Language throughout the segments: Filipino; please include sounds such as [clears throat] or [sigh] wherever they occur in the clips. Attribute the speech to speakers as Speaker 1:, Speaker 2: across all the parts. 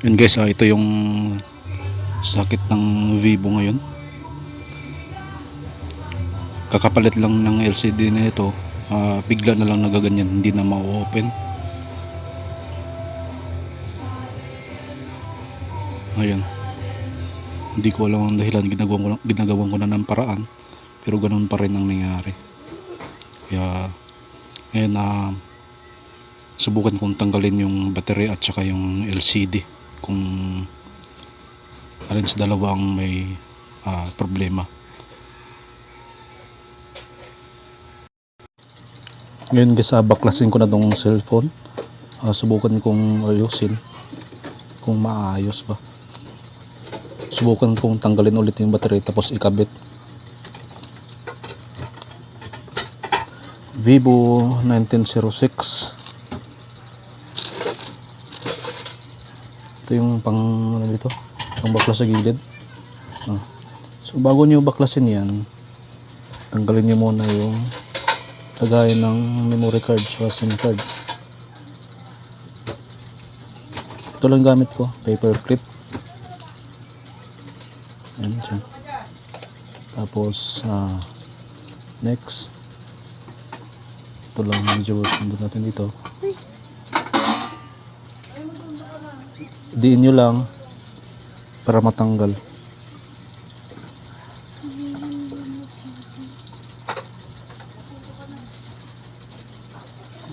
Speaker 1: Yun guys, ah, ito yung sakit ng Vivo ngayon. Kakapalit lang ng LCD na ito, ah, bigla na lang nagaganyan, hindi na ma-open. Ayan. Hindi ko alam ang dahilan, ginagawa ko, lang- ginagawan ko na ng paraan, pero ganun pa rin ang nangyari. Kaya, ngayon na subukan kong tanggalin yung battery at saka yung LCD kung alin sa dalawa ang may ah, problema. Ngayon guys, uh, baklasin ko na tong cellphone. Ah, subukan kong ayusin kung maayos ba. Subukan kong tanggalin ulit yung battery tapos ikabit. Vivo 1906 ito yung pang ano dito? Pang baklas sa gilid. Ah. so bago nyo baklasin yan tanggalin nyo muna yung lagayan ng memory card sa sim card. Ito lang gamit ko paper clip. Yan siya. Tapos ah, next. Ito lang medyo natin dito diin nyo lang para matanggal.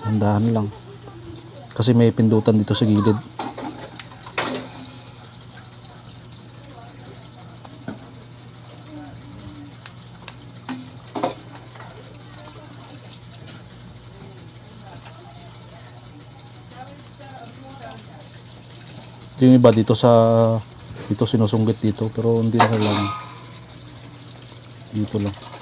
Speaker 1: Handahan lang. Kasi may pindutan dito sa gilid yung iba dito sa dito sinusunggit dito pero hindi na kailangan. Dito lang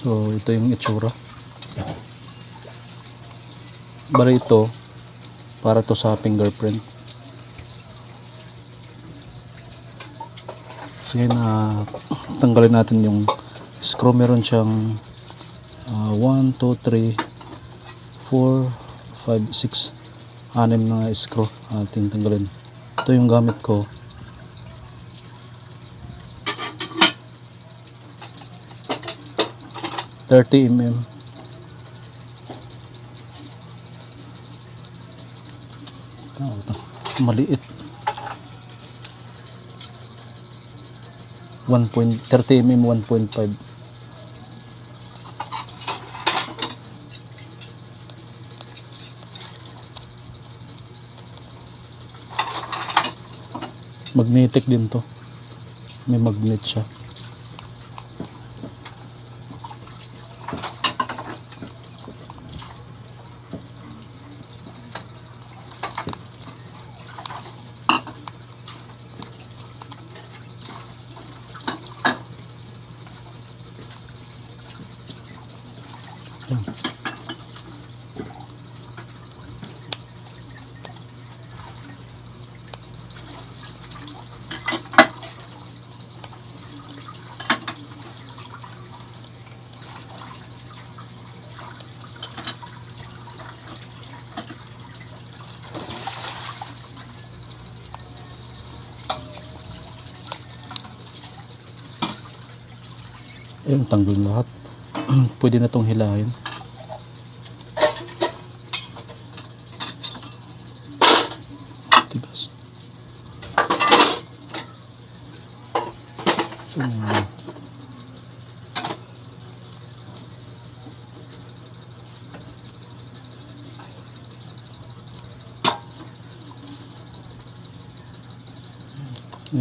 Speaker 1: so ito yung itsura bali ito para to sa fingerprint? Sige na tanggalin natin yung screw. Meron siyang ah, 1, 2, 3 4, 5, 6 anim na screw. Ating tanggalin. Ito yung gamit ko. Thirty mm. Ito, ito. Maliit. 1.30 mm 1.5 magnetic din to. May magnet siya Ayun, tanggol lahat. [clears throat] Pwede na tong hilahin. Tigas. So,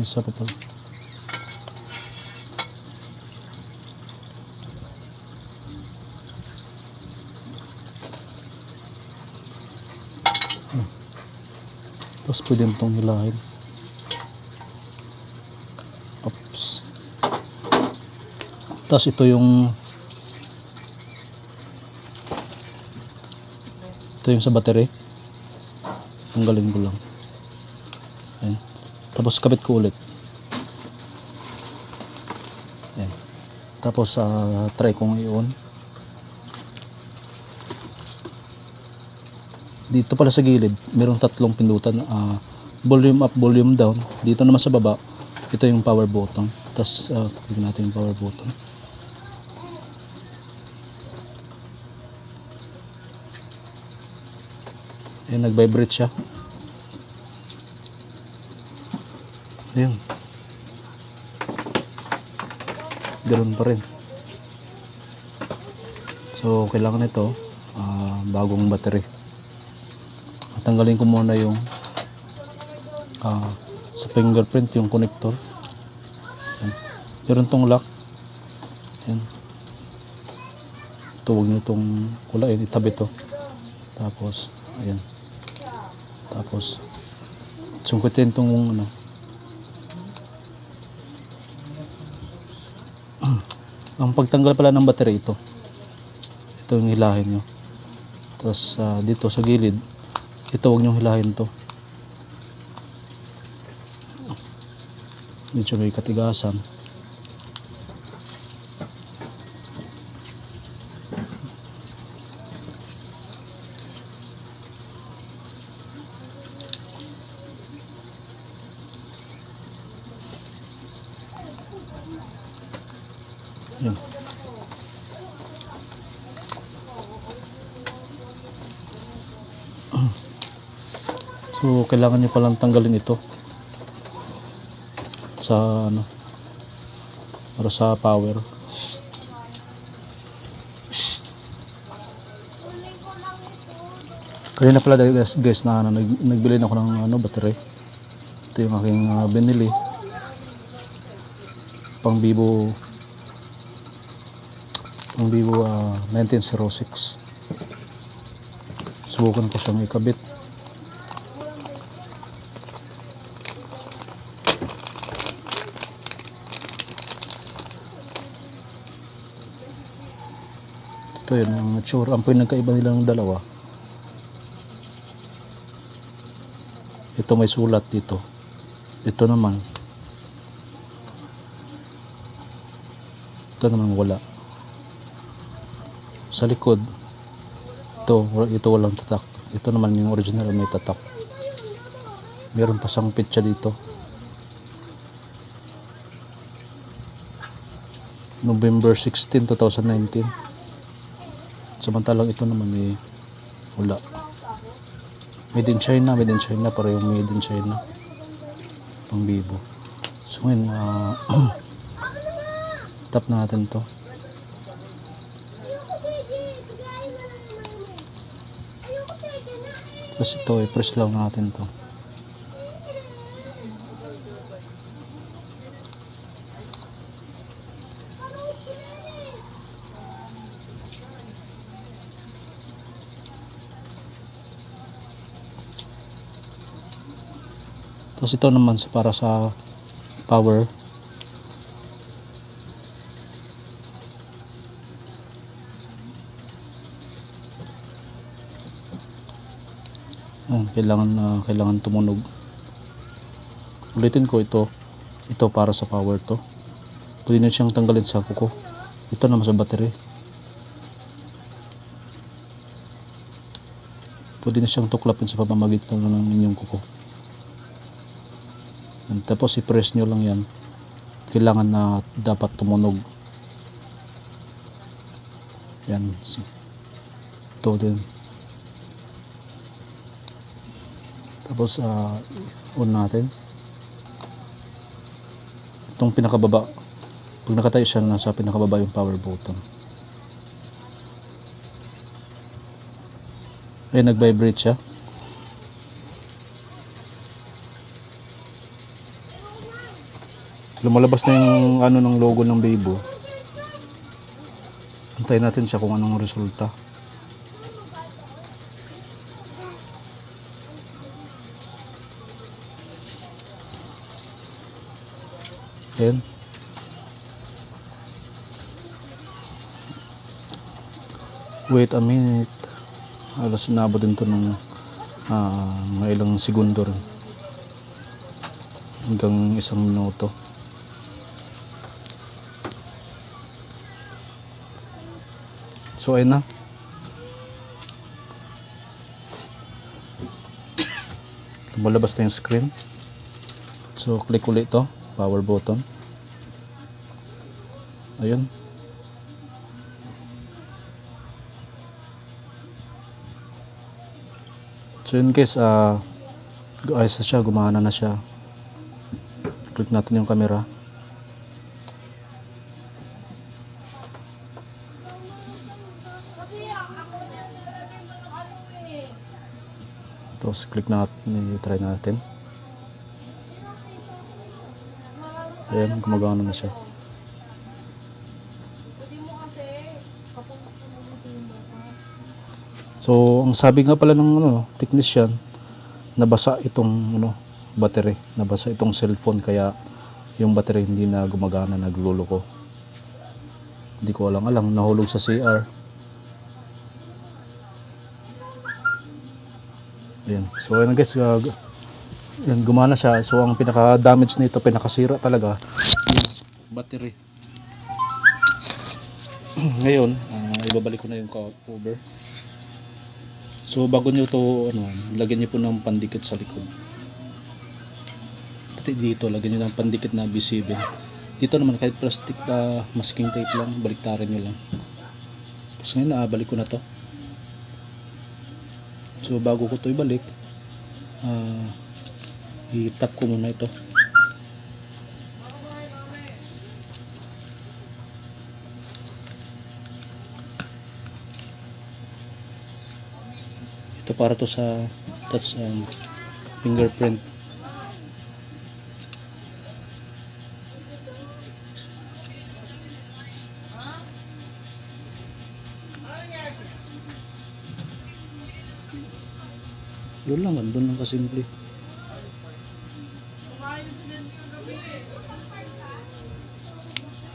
Speaker 1: isa pa pala. Tapos pwede mo itong hilahin. Oops. Tapos ito yung ito yung sa battery. Tanggalin ko lang. Ayan. Tapos kabit ko ulit. Ayan. Tapos ah, try kong i-on. Dito pala sa gilid, merong tatlong pindutan. ah, volume up, volume down. Dito naman sa baba, ito yung power button. Tapos, uh, tignan natin yung power button. Ayan, nag-vibrate siya. Ayan. Ganun pa rin. So, kailangan ito, ah, bagong battery tanggalin ko muna yung ah, sa fingerprint yung connector. Yan. meron tong lock. Yan. Ito huwag nyo itong kulain. Itabi to. Tapos ayan. Tapos sungkitin tong ano. [clears throat] Ang pagtanggal pala ng battery ito. Ito yung hilahin nyo tapos ah, dito sa gilid ito huwag niyong hilahin to. Medyo may katigasan Yan. So, kailangan nyo palang tanggalin ito sa ano para sa power. Kanina pala guys, guys na ano, nag, nagbili na ako ng ano, battery. Ito yung aking ah, binili. Pang Vivo pang Vivo ah, 1906. Subukan ko siyang ikabit. Ito yun, ang mature. Ang po yung nagkaiba nila ng dalawa. Ito may sulat dito. Ito naman. Ito naman wala. Sa likod, ito, ito walang tatak. Ito naman yung original may tatak. Meron pa sang pitsa dito. November 16, 2019. Samantalang ito naman eh, wala. Made in China, made in China, parehong made in China. Pang Vivo. So ngayon, ah, [clears throat] tap natin to. Tapos ito, i-press lang natin to. Tapos ito naman para sa power. Kailangan na kailangan tumunog. Ulitin ko ito. Ito para sa power to. Pwede na siyang tanggalin sa kuko. Ito naman sa battery. Pwede na siyang tuklapin sa pamamagitan ng inyong kuko. Yan, Tapos i-press nyo lang yan. Kailangan na dapat tumunog. Yan. Ito din. Tapos, ah, on natin. Itong pinakababa. Pag nakatayo siya, nasa pinakababa yung power button. Ayun, nag-vibrate siya. Lumalabas na yung ano ng logo ng Bebo. Antayin natin siya kung anong resulta. Ayan. Wait a minute. Alas nabot din to ng ah, mga ilang segundo rin. Hanggang isang minuto. So ayun na. Lumalabas na yung screen. So click ulit to, power button. Ayun. So in case ah ayos na siya, gumana na siya. Click natin yung camera. Tapos click natin, try natin. Ayan, gumagana na siya. So, ang sabi nga pala ng ano, technician, nabasa itong ano, battery, nabasa itong cellphone kaya yung battery hindi na gumagana, nagluloko. Hindi ko alam alam, nahulog sa CR. Ayan. So, ayun guys, uh, yan, gumana siya. So, ang pinaka-damage nito, pinakasira talaga, yung battery. [clears throat] Ngayon, ah, ibabalik ko na yung cover. So bago nyo to ano, lagyan nyo po ng pandikit sa likod. Pati dito, lagyan nyo ng pandikit na B7. Dito naman kahit plastic na masking tape lang, baliktaran nyo lang. Tapos ngayon naabalik ko na to. So bago ko to ibalik, ah i-tap ko muna ito. Ito para to sa touch um, fingerprint. Yun lang, andun lang kasimple.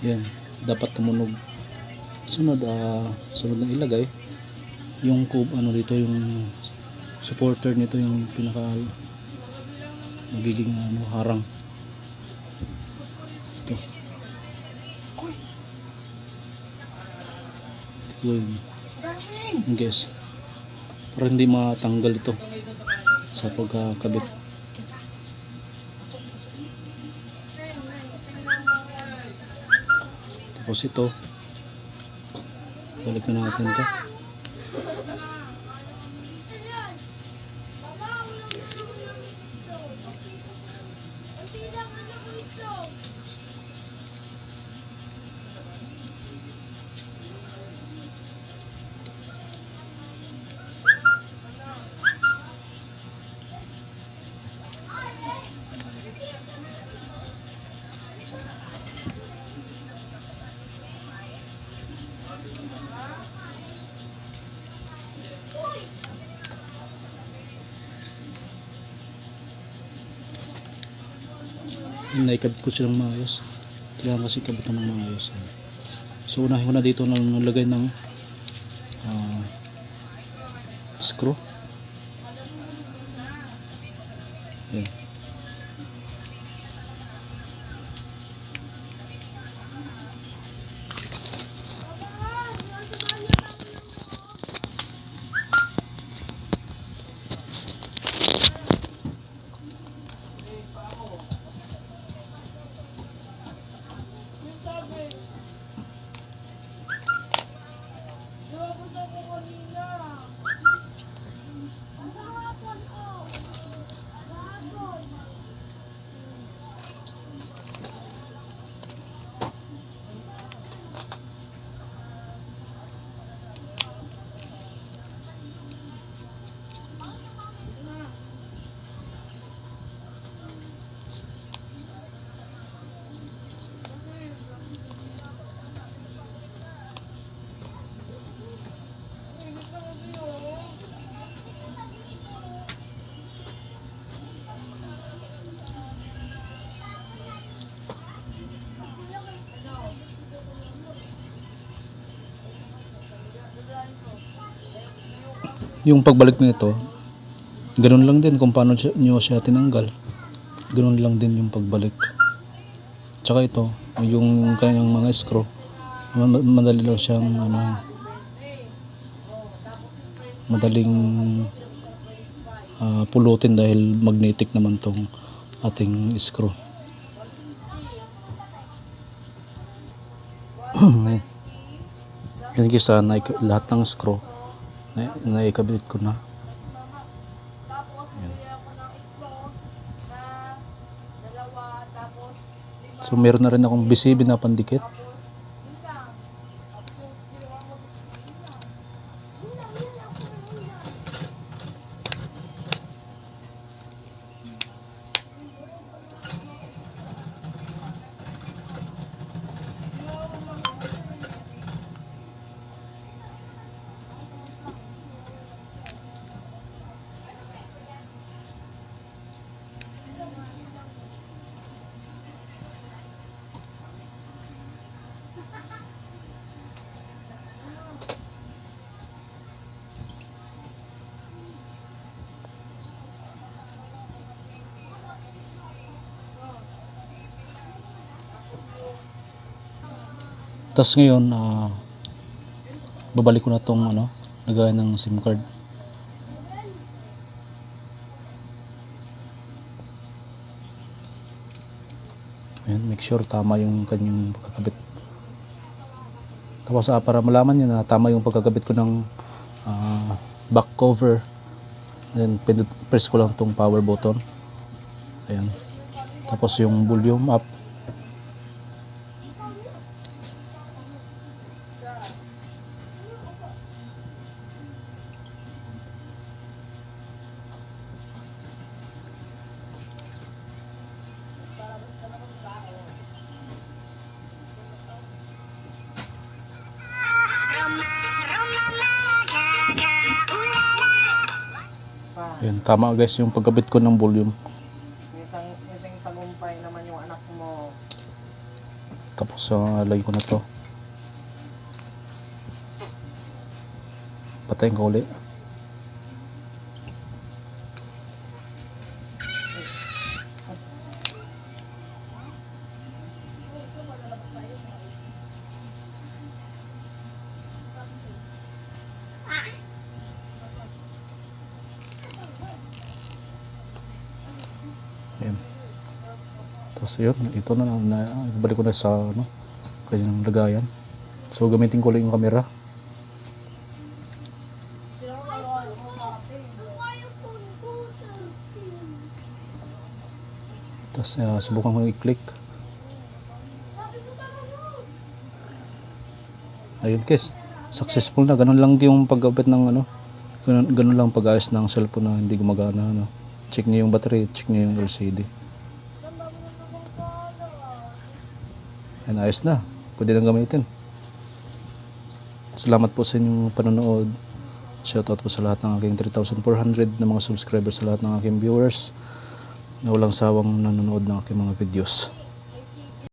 Speaker 1: Yan, dapat tumunog. Sunod, ah, sunod na ilagay. Yung kub ano dito yung supporter nito yung pinaka magiging ano harang. Ito. Ito yun. Guys para hindi matanggal ito sa pagkakabit. Tapos ito balik na natin ito naikabit ko silang maayos. Kailangan kasi kabitan ng maayos so unahin ko na dito na nalagay ng ah, screw. Yan. Yung pagbalik nito, ganun lang din kung paano nyo siya tinanggal. Ganun lang din yung pagbalik. Tsaka ito, yung kanyang mga screw, ma- ma- madali lang siyang ano, madaling ah, pulutin dahil magnetic naman tong ating screw. [clears throat] Guys, ah, naik- lahat ng screw na naikabit ko na. Ayan. So meron na rin akong BCB na pandikit. Tapos ngayon, ah, babalik ko na tong ano, lagayan ng SIM card. Ayan, make sure tama yung kanyang pagkakabit. Tapos ah, para malaman nyo na tama yung pagkakabit ko ng ah, back cover. Then pindot, press ko lang tong power button. Ayan. Tapos yung volume up. Tama guys yung pagkabit ko ng volume.
Speaker 2: itang, itang tagumpay naman yung anak mo.
Speaker 1: Tapos uh, lagay ko na to. Patayin ko ulit. Ayan. Tapos yun, ito na, na balik ko na sa ano, kanyang lagayan. So gamitin ko lang yung camera. Tapos uh, subukan ko i-click. Ayun guys, successful na. Ganun lang yung pagkabit ng ano, ganun, ganun lang pag-ayos ng cellphone na hindi gumagana. Ano. Check niyo yung battery, check niyo yung LCD. Ayos na. Pwede nang gamitin. Salamat po sa inyong panonood. Shoutout po sa lahat ng aking 3,400 na mga subscribers sa lahat ng aking viewers na walang sawang nanonood ng aking mga videos.